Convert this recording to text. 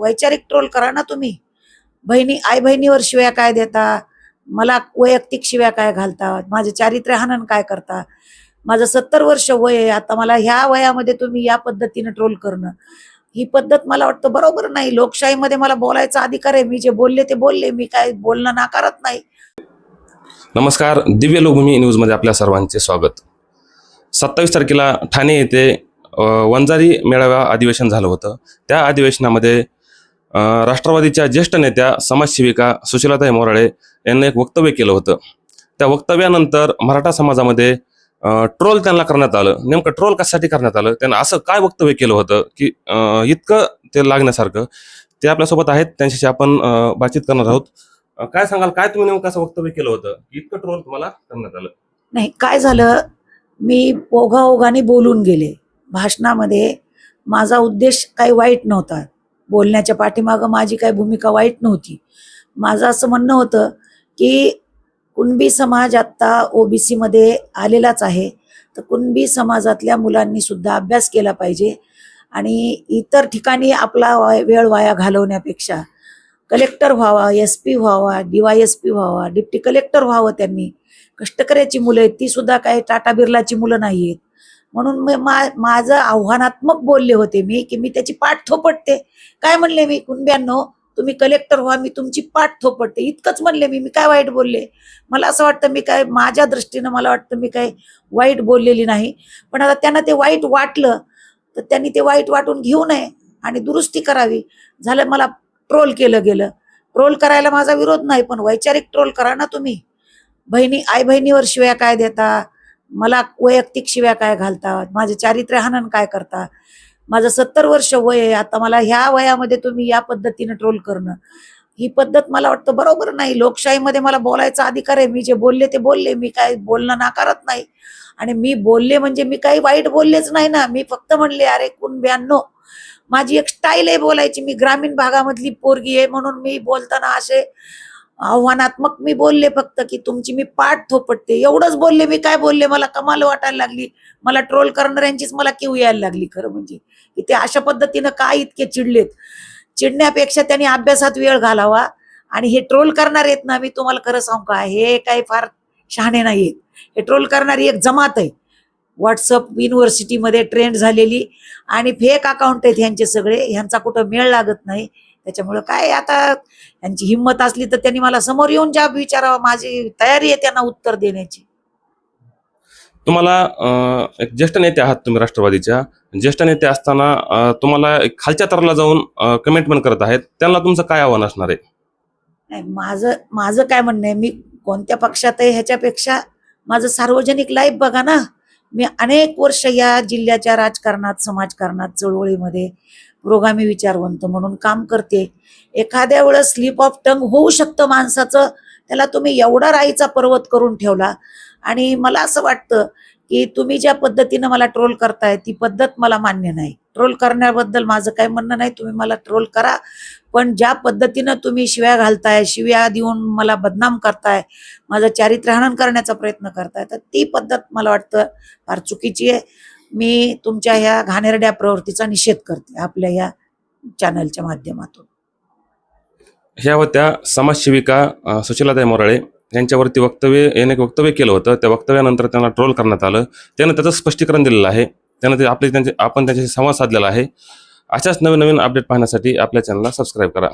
वैचारिक ट्रोल करा ना तुम्ही. बहिणी आई बहिणीवर शिव्या काय देता? मला वैयक्तिक शिव्या काय घालता माझे चारित्र्य हनन काय करता माझं सत्तर वर्ष वय आहे आता मला ह्या वयामध्ये तुम्ही या पद्धतीनं ट्रोल करणं. ही पद्धत मला वाटतं बरोबर नाही. लोकशाहीमध्ये मला बोलायचा अधिकार आहे. मी जे बोलले ते बोलले. मी काय बोलणं नाकारत नाही. नमस्कार. दिव्य लोकभूमी न्यूजमध्ये आपल्या सर्वांचे स्वागत. सत्तावीस तारखेला ठाणे येथे वंजारी मेळावा अधिवेशन झालं होतं. त्या अधिवेशनामध्ये राष्ट्रवादीच्या ज्येष्ठ नेत्या समाजसेविका सुशीलाताई मोराळे यांनी एक वक्तव्य केलं होतं. त्या वक्तव्यानंतर मराठा समाजामध्ये ट्रोल त्यांना करण्यात आलं. नेमकं ट्रोल कशासाठी करण्यात आलं? त्यांना असं काय वक्तव्य केलं होतं की इतकं ते लागण्यासारखं? ते आपल्यासोबत आहेत. त्यांच्याशी आपण बातचीत करणार आहोत. काय सांगाल? काय तुम्ही नेमकं असं वक्तव्य केलं होतं? की इतकं ट्रोल तुम्हाला करण्यात आलं? नाही काय झालं? मी ओघा ओघाने बोलून गेले. भाषणामध्ये माझा उद्देश काही वाईट नव्हता. बोलण्याच्या पाठीमागं माझी काही भूमिका वाईट नव्हती. माझं असं म्हणणं होतं की कुणबी समाज आत्ता ओबीसीमध्ये आलेलाच आहे. तर कुणबी समाजातल्या मुलांनी सुद्धा अभ्यास केला पाहिजे. आणि इतर ठिकाणी आपला वेळ वाया घालवण्यापेक्षा कलेक्टर व्हावा एस पी व्हावा डी वाय एस पी व्हावा डिप्टी कलेक्टर व्हावं त्यांनी. कष्टकऱ्याची मुलं आहेत ती सुद्धा काही टाटा बिर्लाची मुलं नाही आहेत म्हणून मी मा माझं आव्हानात्मक बोलले होते मी की मी त्याची पाठ थोपटते. काय म्हणले मी? कुणब्यांनो तुम्ही कलेक्टर व्हा मी तुमची पाठ थोपटते. इतकंच म्हणले मी मी काय वाईट बोलले? मला असं वाटतं मी काय माझ्या दृष्टीनं मला वाटतं मी काय वाईट बोललेली नाही. पण आता त्यांना ते वाईट वाटलं तर त्यांनी ते वाईट वाटून घेऊ नये आणि दुरुस्ती करावी. झालं मला ट्रोल केलं गेलं. ट्रोल करायला माझा विरोध नाही पण वैचारिक ट्रोल करा ना तुम्ही. बहिणी आई बहिणीवर शिव्या काय देता? मला वैयक्तिक शिव्या काय घालतात? माझे चारित्र्य हनन काय करता माझं सत्तर वर्ष वय आहे आता मला ह्या वयामध्ये तुम्ही या पद्धतीनं ट्रोल करणं. ही पद्धत मला वाटतं बरोबर नाही. लोकशाहीमध्ये मला बोलायचा अधिकार आहे. मी जे बोलले ते बोलले. मी काय बोलणं नाकारत नाही. आणि मी बोलले म्हणजे मी काही वाईट बोललेच नाही ना. मी फक्त म्हणले अरे कुण ब्याण्णव माझी एक स्टाईल आहे बोलायची. मी ग्रामीण भागामधली पोरगी आहे म्हणून मी बोलताना असे आव्हानात्मक मी बोलले फक्त की तुमची मी पाठ थोपटते. एवढंच बोलले मी काय बोलले? मला कमाल वाटायला लागली. मला ट्रोल करणाऱ्यांचीच मला किव यायला लागली खरं म्हणजे. की ते अशा पद्धतीनं काय इतके चिडलेत? चिडण्यापेक्षा त्यांनी अभ्यासात वेळ घालावा. आणि हे ट्रोल करणार आहेत ना मी तुम्हाला खरं सांगू का? हे काही फार शहाणे नाही आहेत हे ट्रोल करणारी एक जमात आहे. व्हॉट्सअप युनिव्हर्सिटीमध्ये ट्रेंड झालेली. आणि फेक अकाउंट आहेत ह्यांचे सगळे. ह्यांचा कुठं मेळ लागत नाही. त्याच्यामुळं काय आता? यांची हिंमत असली तर त्यांनी मला समोर येऊन जाब विचारावा माझी तयारी आहे त्यांना उत्तर देण्याची. तुम्हाला अ, एक ज्येष्ठ नेते आहात तुम्ही राष्ट्रवादीच्या. ज्येष्ठ नेते असताना अ, तुम्हाला एक खालच्या तराला जाऊन कमेंटमेंट करत आहेत. त्यांना तुमचं काय आव्हान असणार आहे? नाही माझं माझं काय म्हणणं आहे मी कोणत्या पक्षात आहे ह्याच्यापेक्षा माझं सार्वजनिक लाईफ बघा ना. मी अनेक वर्ष या जिल्ह्याच्या राजकारणात समाजकारणात चळवळीमध्ये पुरोगामी विचारवंत म्हणून काम करते. एखाद्या वेळेस स्लिप ऑफ टंग होऊ शकतं माणसाचं. त्याला तुम्ही एवढा राईचा पर्वत करून ठेवला. आणि मला असं वाटतं की तुम्ही ज्या पद्धतीनं मला ट्रोल करताय ती पद्धत मला मान्य नाही. ट्रोल करण्याबद्दल माझं काही म्हणणं नाही. तुम्ही मला ट्रोल करा. पण ज्या पद्धतीनं तुम्ही शिव्या घालताय शिव्या देऊन मला बदनाम करताय माझं चारित्र्यहनन करण्याचा प्रयत्न करताय तर ती पद्धत मला वाटतं फार चुकीची आहे. मी तुमच्या ह्या घाणेरड्या प्रवृत्तीचा निषेध करते आपल्या या चॅनलच्या माध्यमातून. ह्या होत्या समाजसेविका सुशीलाताई मोराळे यांच्यावरती वक्तव्य याने एक वक्तव्य केलं होतं. त्या वक्तव्यानंतर त्यांना ट्रोल करण्यात आलं. त्यानं त्याचं स्पष्टीकरण दिलेलं आहे. त्यानं ते आपले त्यांचे आपण त्यांच्याशी संवाद साधलेला आहे. अशाच नवीन नवीन अपडेट पाहण्यासाठी आपल्या चॅनलला सबस्क्राईब करा.